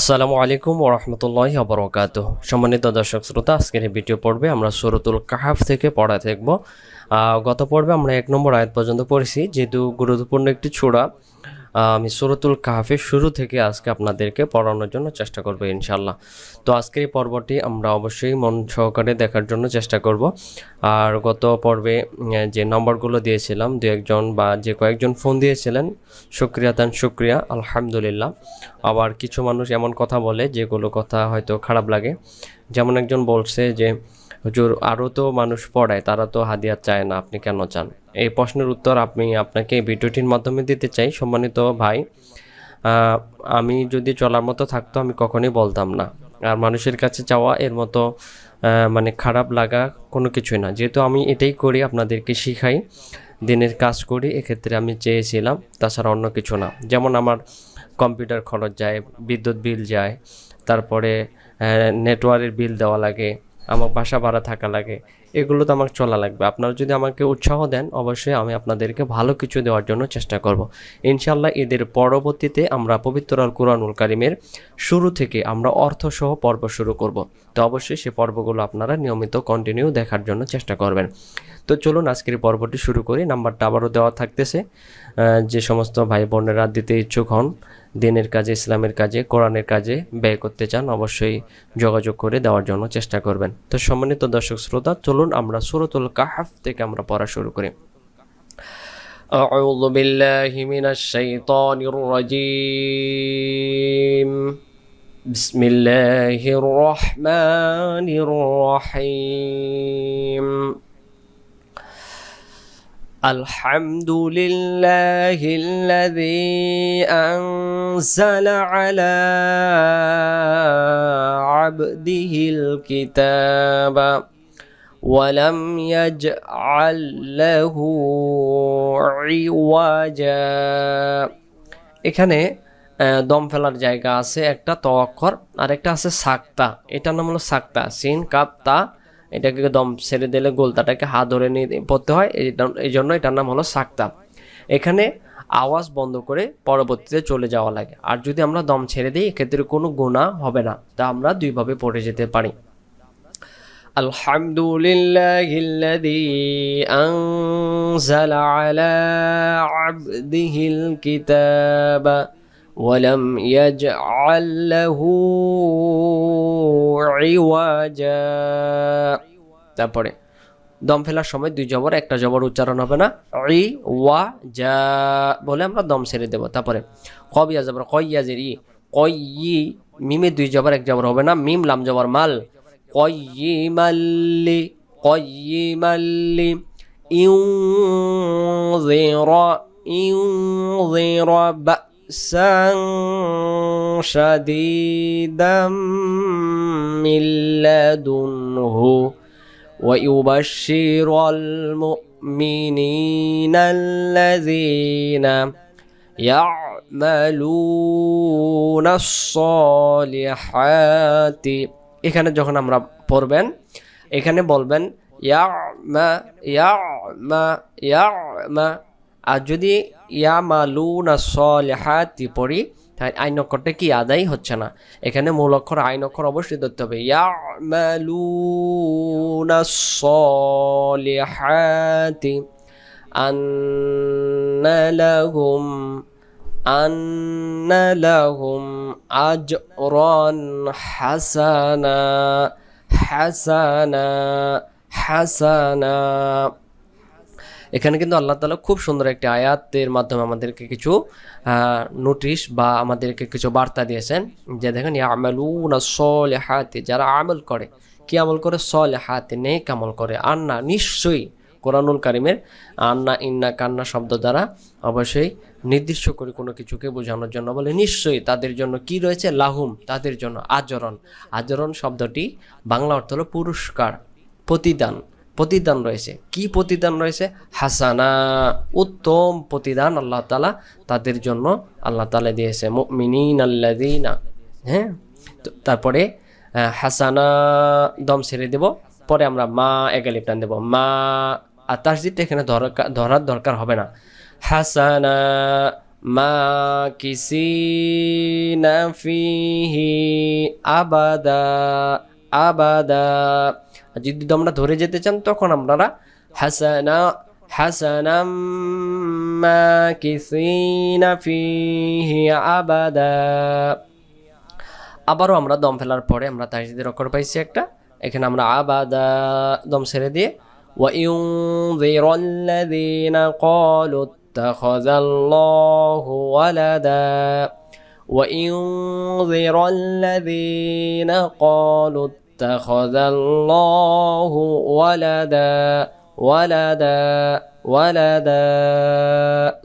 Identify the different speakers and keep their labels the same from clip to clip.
Speaker 1: আসসালামু আলাইকুম ওরহমতুল্লাহ বরকাত সম্মানিত দর্শক শ্রোতা, আজকের এই ভিডিও পর্বে আমরা সুরতুল কাহাফ থেকে পড়া থাকব গত পর্বে আমরা এক নম্বর আয়াত পর্যন্ত পড়েছি, যেহেতু গুরুত্বপূর্ণ একটি ছোড়া আমি সুরতুল কাহাফের শুরু থেকে আজকে আপনাদেরকে পড়ানোর জন্য চেষ্টা করব ইনশাল্লাহ তো আজকের এই পর্বটি আমরা অবশ্যই মন সহকারে দেখার জন্য চেষ্টা করব। আর গত পর্বে যে নম্বরগুলো দিয়েছিলাম, দু একজন বা যে কয়েকজন ফোন দিয়েছিলেন, শুক্রিয়া, তান শুক্রিয়া, আলহামদুলিল্লাহ। আবার কিছু মানুষ এমন কথা বলে, যেগুলো কথা হয়তো খারাপ লাগে। যেমন একজন বলছে যে, হুজুর আরও তো মানুষ পড়ায়, তারা তো হাদিয়া চায় না, আপনি কেন চান? এই প্রশ্নের উত্তর আমি আপনাকে ভিডিওটির মাধ্যমে দিতে চাই, সম্মানিত ভাই। আমি যদি চলার মতো থাকতো, আমি কখনোই বলতাম না। আর মানুষের কাছে চাওয়া এর মতো মানে খারাপ লাগা কোনো কিছুই না। যেহেতু আমি এটাই করি, আপনাদেরকে শিখাই, দিনের কাজ করি, এক্ষেত্রে আমি চেয়েছিলাম, তাছাড়া অন্য কিছু না। যেমন আমার কম্পিউটার খরচ যায়, বিদ্যুৎ বিল যায়, তারপরে নেটওয়ার্কের বিল দেওয়া লাগে, আমার বাসা ভাড়া থাকা লাগে এগুলো তো আমার চলা লাগবে। আপনারা যদি আমাকে উৎসাহ দেন, অবশ্যই আমি আপনাদেরকে ভালো কিছু দেওয়ার জন্য চেষ্টা করব। ইনশাল্লাহ এদের পরবর্তীতে আমরা পবিত্র আল কুরআনুল কারিমের শুরু থেকে আমরা অর্থসহ পর্ব শুরু করব। তো অবশ্যই সে পর্বগুলো আপনারা নিয়মিত কন্টিনিউ দেখার জন্য চেষ্টা করবেন। তো চলুন আজকের পর্বটি শুরু করি। নাম্বারটা আবারও দেওয়া থাকতেছে। যে সমস্ত ভাই বোনেরা দিতে ইচ্ছুক হন দিনের কাজে ইসলামের কাজে কোরআনের কাজে ব্যয় করতে চান অবশ্যই যোগাযোগ করে দেওয়ার জন্য চেষ্টা করবেন তো সম্মানিত দর্শক শ্রোতা চলুন আমরা সুরতুল কাহাফ থেকে আমরা পড়া শুরু করি أعوذ بالله من الشيطان الرجيم بسم الله الرحمن الرحيم الحمد لله الذي أنزل على عبده الكتاب ولم يجعل له عوجا এখানে আহ, দম ফেলার জায়গা আছে একটা ত অক্ষর আর একটা আছে সাক্তা এটার নাম হলো সাক্তা সিন কাপ তা এটাকে দম ছেড়ে দিলে গোলতাটাকে হাত ধরে নিয়ে পড়তে হয় এই এই জন্য এটার নাম হলো সাক্তা এখানে আওয়াজ বন্ধ করে পরবর্তীতে চলে যাওয়া লাগে আর যদি আমরা দম ছেড়ে দিই এক্ষেত্রে কোনো গুণা হবে না তা আমরা দুইভাবে পড়ে যেতে পারি الحمد لله الذي أنزل على عبده الكتاب ولم يجعل له عوجا তারপরে দম ফেলার সময় দুই জবর একটা জবর উচ্চারণ হবে না ই ওয়া যা বলে আমরা দম ছেড়ে দেবো তারপরে কবিয়া জবর কইয়াজের ই কই মিমে দুই জবর এক জবর হবে না মিম লাম জবর মাল কয়িমাল্লি কয়িমাল্লি ইউযির ইউযির বাসান শাদীদাম মিন লাদুনহু ويبشر المؤمنين الذين يعملون الصالحات এখানে যখন আমরা পড়বেন এখানে বলবেন ইয়া মা ইয়া মা ইয়া মা আর যদি ইয়া মালুনা সলিহাতি পড়ি তাই আইন অক্ষরটা কি আদায় হচ্ছে না এখানে মূল অক্ষর আইন অক্ষর অবশ্যই ধরতে হবে ইয়া মালুনা সলিহাতি আন্না লাহুম أن لهم أجرا حسنا حسنا حسنا এখানে কিন্তু আল্লাহ তালা খুব সুন্দর একটি আয়াতের মাধ্যমে আমাদেরকে কিছু নোটিশ বা আমাদেরকে কিছু বার্তা দিয়েছেন যে দেখেন ইয়ামালুনা সলেহাতে যারা আমল করে। কি আমল করে? সলে হাতে নেক আমল করে। আন্না, নিশ্চয়ই কোরআনুল কারিমের আন্না, ইন্না, কান্না শব্দ দ্বারা অবশ্যই নির্দিষ্ট করে কোনো কিছুকে বোঝানোর জন্য বলে। নিশ্চয়ই তাদের জন্য কি রয়েছে? লাহুম, তাদের জন্য আচরণ। আচরণ শব্দটি বাংলা অর্থ হলো পুরস্কার, প্রতিদান। প্রতিদান রয়েছে। কি প্রতিদান রয়েছে? হাসানা, উত্তম প্রতিদান আল্লাহ তালা তাদের জন্য আল্লাহ তালা দিয়েছে। মিনিন আল্লাদিনা হ্যাঁ? তারপরে হাসানা দম ছেড়ে দেব। পরে আমরা মা এগালি টান দেবো। মা, আর তাসজিদটা এখানে ধরার দরকার হবে না। হাসানা, মা কিসি নাফিহি আবাদা আবাদা। أبدا যদি তোমরা ধরে যেতে চান তখন আপনারা হাসানা হাসানাম মাকিসিনা ফিহি আবাদা আবারও আমরা দম ফেলার পরে আমরা তাহিদের অক্ষর পাইছি একটা এখানে আমরা আবাদা দম ছেড়ে দিয়ে وينذر الذين قالوا اتخذ الله ولدا وينذر الذين قالوا اتخذ الله ولدا ولدا ولدا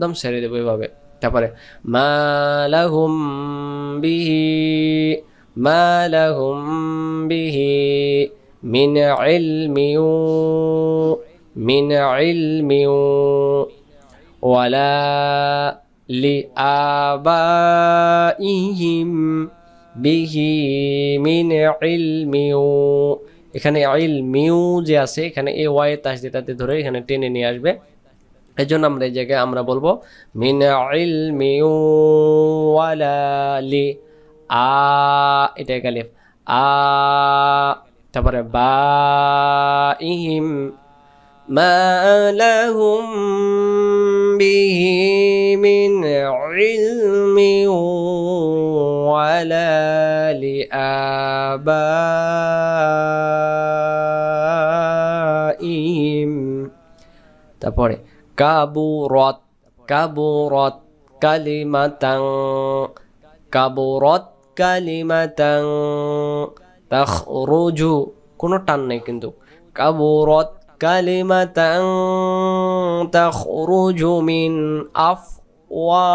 Speaker 1: দম ছেড়ে দেবো এভাবে তারপরে মা লাহুম বিহি মা লাহুম বিহি মিন ইলমি মিন ইলমি ওয়ালা লিআবাইহিম বিহি মিন ইলমিউ। এখানে ইলমিউ যে আছে, এখানে এ ওয়াই তাসদিদাতে ধরে এখানে টেনে নিয়ে আসবে। এই জন্য আমরা এই জায়গায় আমরা বলব, মিন ইলমিউ ওয়ালা লি আ, এটা গালিফ আ, তারপরে বা ইহিম, মা লাহুম বিহি মিন ইলমি লিআবাইহিম তারপরে কাবুরত কাবুরত কালিমাতাং কাবুরত কালিমাতাং তাখরুজু কোনো টান নেই কিন্তু কাবুরত কালিমাতাং তাখরুজু মিন আফওয়াহিহিম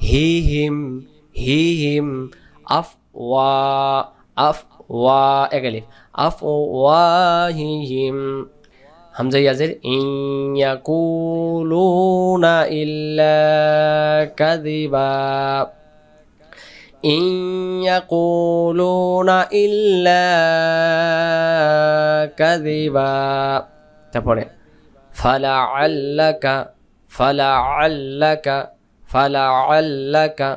Speaker 1: হিহিম হিহিম আফওয়া আফওয়া এগালি আফওয়াহিহিম হামজা ইয়াজের ইয়াকুলুনা ইল্লা কাযিবা ইন ইয়াকুলুনা ইল্লা কাযিবা তারপরে ফালাআল্লাকা ফালাআল্লাকা ফালাআল্লাকা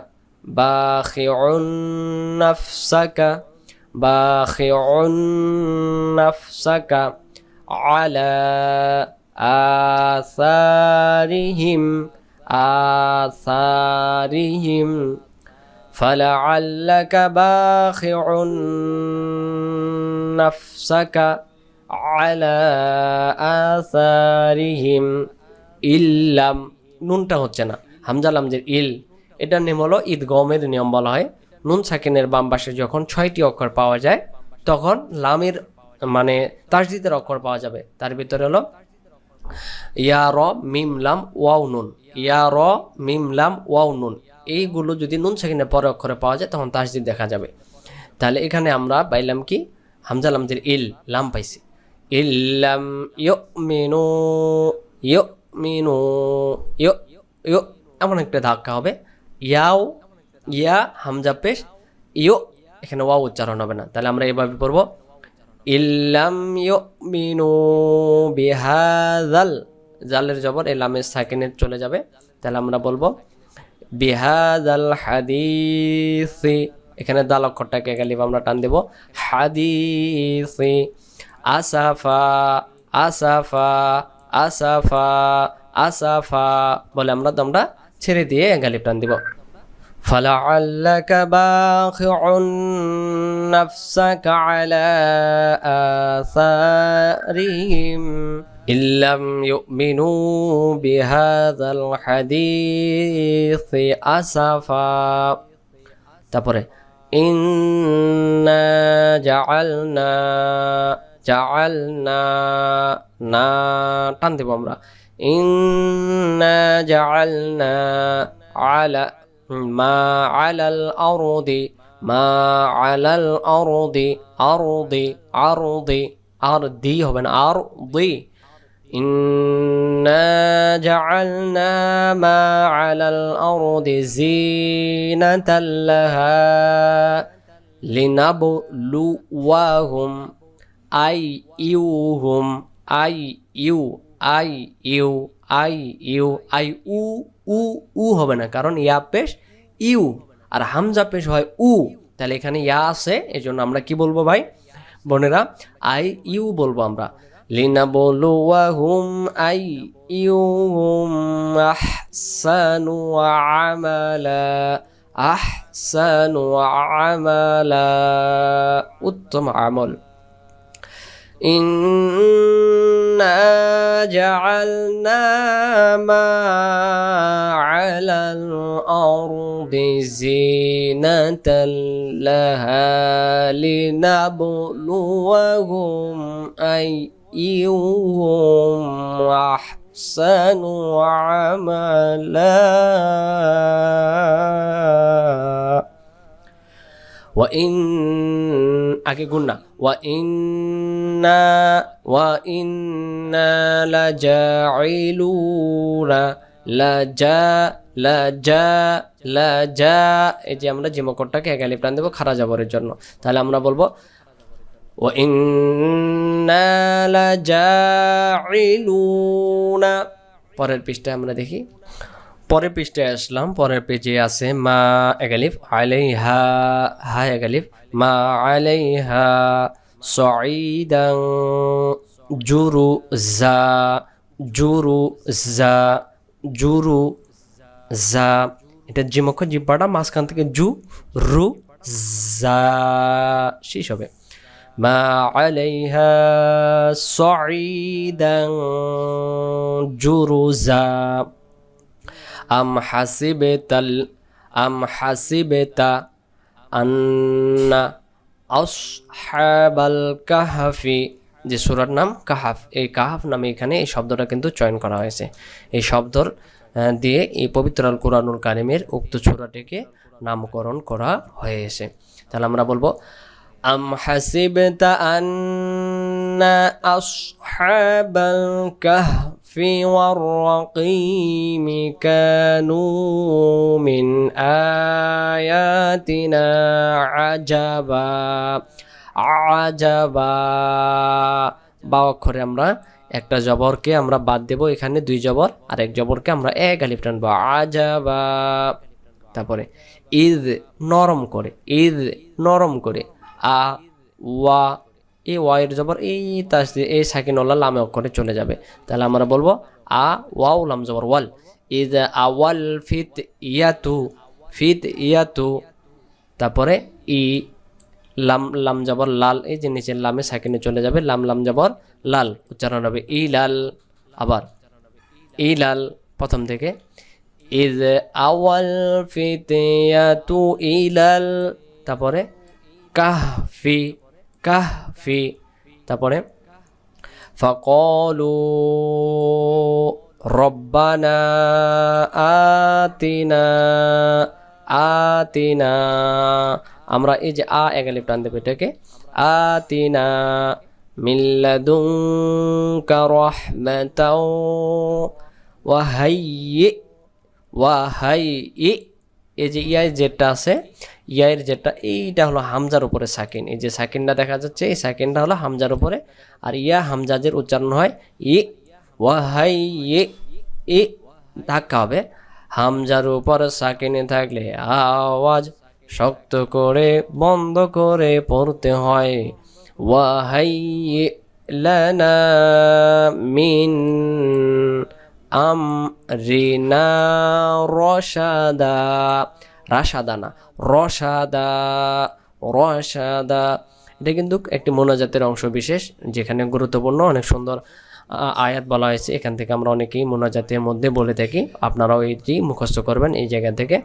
Speaker 1: বাখিউন নাফসাকা বাখিউন নাফসাকা على آثارهم آثارهم فلعلك باخع نفسك على آثارهم ইল্লাম নুনটা হচ্ছে না হামজা লামজের ইল এটার নিয়ম হলো ঈদগমের নিয়ম বলা হয়। নুন সাকিনের বাম পাশে যখন ছয়টি অক্ষর পাওয়া যায়, তখন লামের মানে তাসদিদের অক্ষর পাওয়া যাবে। তার ভিতরে হলো, ইয়া র মিম লাম ওয়াও নুন, ইয়া র মিম লাম ওয়াও নুন। এইগুলো যদি নুন সাকিনের পরে অক্ষরে পাওয়া যায়, তখন তাসদিদ দেখা যাবে। তাহলে এখানে আমরা পাইলাম কি? হামজা লামজের ইল, লাম পাইছি। ইল্লাম ইয় মিনু ইয় মিনু ইয় ইয় এমন একটা ধাক্কা হবে। ইয়াও, ইয়া, হামজা, পেশ, ইয়ো, এখানে ওয়াও উচ্চারণ হবে না। তাহলে আমরা এভাবে পড়ব ইল্লাম ইউমিনু বিহাদাল জালের জবর, এই সাকিনে চলে যাবে। তাহলে আমরা বলব বিহাদাল হাদিসি এখানে দাল অক্ষরটাকে গালিব আমরা টান দেব, হাদিসি আসাফা আসাফা আসাফা আসাফা বলে আমরা তোমরা ছেড়ে দিয়ে গালিব টান দিব। فلعلك باخع نفسك على آثارهم إن لم يؤمنوا بهذا الحديث أسفا তারপরে ইন্না জাআলনা জাআলনা না টান দেব আমরা ইন্না জাআলনা আলা ما على الأرض ما على الأرض أرض أرض أرضي هو من أرضي إنا جعلنا ما على الأرض زينة لها لنبلوهم أي يوهم أي يو أي يو أي يو أي أو উ উ হবে না, কারণ ইয়া পেশ ইউ, আর হামজা পেশ হয় উ। তাহলে এখানে ইয়া আছে এই জন্য আমরা কি বলব ভাই? বোনেরা, আই ইউ বলব আমরা। লিনাবলুয়াহুম আই ইউহুম আহসানু আমালা আহসানু আমালা। উত্তম আমল। إنا جعلنا ما على الأرض زينة لها لنبلوهم أيهم أحسن عملا ইন, আগে গুন্না ওয়া এই যে আমরা যে মকরটাকে এক প্রাণ দেবো, খারা যাবরের জন্য। তাহলে আমরা বলব ও ইন্না পরের পৃষ্ঠায় আমরা দেখি পরের পৃষ্ঠায় আসলাম, পরের পেজে আছে, মা এগালিফ আলাইহা, হা হা এগালিফ মা আলাইহা সঈদাং জুরু জা জুরু জা জুরু জা এটা জিমক্ষ জিব্বাটা মাঝখান থেকে জু, রু জা শেষ হবে। মা আলাইহা সঈদাং জুরু জা আম হাসিবেতাল আম হাসিবেতা আন্না আসহাবাল কাহাফি। যে সুরার নাম কাহাফ, এই কাহাফ নামে এখানে এই শব্দটা কিন্তু চয়ন করা হয়েছে। এই শব্দর দিয়ে এই পবিত্র আল কোরআনুল কারিমের উক্ত সুরাটিকে নামকরণ করা হয়েছে। তাহলে আমরা বলব, আম হাসিবতা আন্না আসহাবাল কাহফি والرقيم كانوا من آياتنا عجبا আজাবা বা অক্ষরে আমরা একটা জবরকে আমরা বাদ দেব এখানে দুই জবর আর এক জবরকে আমরা এক আলিফ টানবো আজাবা তারপরে ঈদ নরম করে ঈদ নরম করে আ ওয়া এই ওয়াইয়ের জবর, এই তাস দিয়ে এই সাকিনওয়ালা লামে অক্ষরে চলে যাবে। তাহলে আমরা বলব, আ ওয়াও লাম জবর ওয়াল। ঈদ আওয়াল ফিত ইয়াতু ফিত ইয়াতু। তারপরে ই, লাম লাম জবর লাল, এই যে নিচের লামে সাকিনে চলে যাবে, লাম লাম জবর লাল, উচ্চারণ হবে ই লাল আবার ই লাল প্রথম থেকে ইজ আওয়াল ফিতিয়াতু লাল তারপরে কাহফি। কাহ ফি তারপরে, ফকলু রব্বানা আতিনা আতিনা। আমরা এই যে আ একালিপ টান দেবো এটাকে, আতিনা মিল্লাদুঙ্কা রহমাতাও ওয়াহাই ওয়াহাই এই যে ইয়াই যেটা আছে, ইয়াইয়ের যেটা এইটা হলো হামজার উপরে সাকিন। এই যে সাকিনটা দেখা যাচ্ছে, এই সাকিনটা হলো হামজার উপরে। আর ইয়া হামজাজের উচ্চারণ হয় ই, ওয়া হাইয়্যি ই ধাক্কা হবে। হামজার উপর সাকিনে থাকলে আওয়াজ শক্ত করে, বন্ধ করে পড়তে হয়। ওয়াহাই লানা মিন আমরিনা রসাদা রাশাদা না রসাদা রসাদা এটা কিন্তু একটি মোনাজাতের অংশ বিশেষ, যেখানে গুরুত্বপূর্ণ, অনেক সুন্দর আয়াত বলা হয়েছে। এখান থেকে আমরা অনেকেই মোনাজাতের মধ্যে বলে থাকি। আপনারাও এটি মুখস্থ করবেন এই জায়গা থেকে।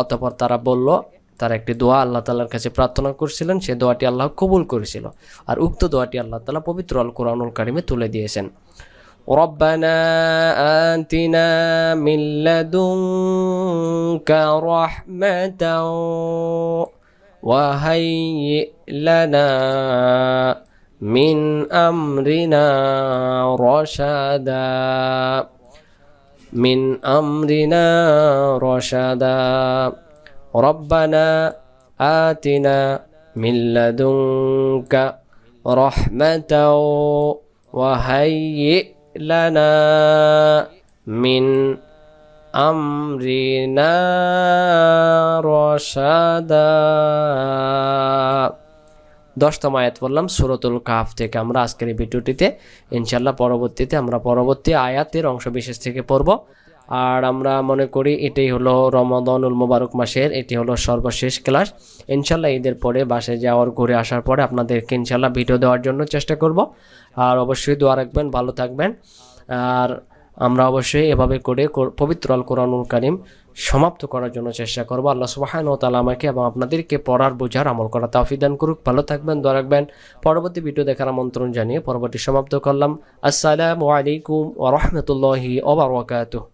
Speaker 1: অতঃপর তারা বলল, তারা একটি দোয়া আল্লাহ তালার কাছে প্রার্থনা করছিলেন। সে দোয়াটি আল্লাহ কবুল করেছিল। আর উক্ত দোয়াটি আল্লাহ তালা পবিত্র আল কোরআনুল কারিমে তুলে দিয়েছেন। ربنا آتنا من لدنك رحمة وهيئ لنا من أمرنا رشدا. من أمرنا رشدا. ربنا آتنا من لدنك رحمة وهيئ لنا মিন আমরিনা রশাদা দশতম আয়াত বললাম সুরতুল কাফ থেকে আমরা আজকের এই ভিডিওটিতে ইনশাল্লাহ পরবর্তীতে আমরা পরবর্তী আয়াতের অংশ বিশেষ থেকে পড়ব আর আমরা মনে করি এটাই হলো রমাদনুল মোবারক মাসের, এটি হলো সর্বশেষ ক্লাস। ইনশাল্লাহ ঈদের পরে বাসে যাওয়ার, ঘুরে আসার পরে আপনাদেরকে ইনশাল্লাহ ভিডিও দেওয়ার জন্য চেষ্টা করব। আর অবশ্যই দোয়া রাখবেন, ভালো থাকবেন। আর আমরা অবশ্যই এভাবে করে পবিত্র আল কোরআনুল কারিম সমাপ্ত করার জন্য চেষ্টা করব। আল্লাহ সুবাহান ও তালা আমাকে এবং আপনাদেরকে পড়ার, বোঝার, আমল করা তাফিদান করুক। ভালো থাকবেন, দোয়া রাখবেন। পরবর্তী ভিডিও দেখার আমন্ত্রণ জানিয়ে পরবর্তী সমাপ্ত করলাম। আসসালামু আলাইকুম ওয়া রাহমাতুল্লাহি ওয়া বারাকাতুহু।